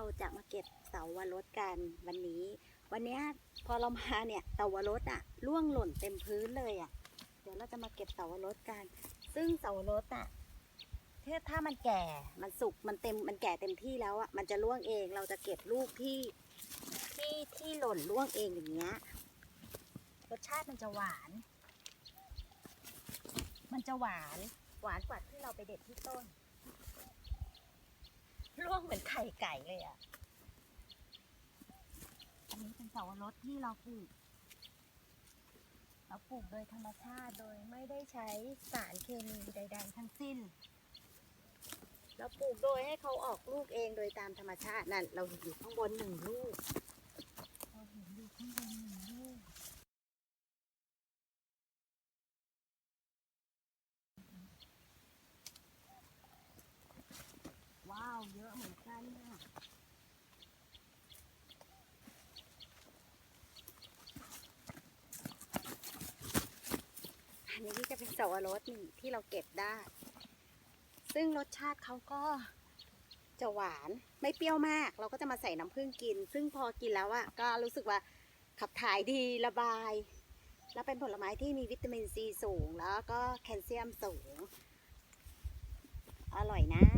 เราจะมาเก็บเสาวรสกันวันนี้ วันนี้พอเรามาเนี่ยเสาวรสอะร่วงหล่นเต็มพื้นเลยอะเดี๋ยวเราจะมาเก็บเสาวรสกัน ซึ่งเสาวรสอะถ้าถ้ามันแก่มันสุกมันเต็มมันแก่เต็มที่แล้วอะมันจะร่วงเองเราจะเก็บลูกที่ที่ที่หล่นร่วงเองอย่างเงี้ยรสชาติมันจะหวาน มันจะหวานหวานกว่าที่เราไปเด็ดที่ต้น เหมือนไข่ไก่เลยอะ อันนี้เป็นเสาวรสที่เราปลูก เราปลูกโดยธรรมชาติโดยไม่ได้ใช้สารเคมีใด ๆ ทั้งสิ้น เราปลูกโดยให้เขาออกลูกเองโดยตามธรรมชาตินั่น เราเห็นอยู่ข้างบนหนึ่งลูก เราเห็นอยู่ข้างบนหนึ่งลูก ว้าว เย อันนี้จะเป็นสวรสนี่ที่เราเก็บได้ ซึ่งรสชาติเขาก็จะหวานไม่เปรี้ยวมาก เราก็จะมาใส่น้ำผึ้งกิน ซึ่งพอกินแล้วอะก็รู้สึกว่าขับถ่ายดีระบาย แล้วเป็นผลไม้ที่มีวิตามินซีสูง แล้วก็แคลเซียมสูง อร่อยนะ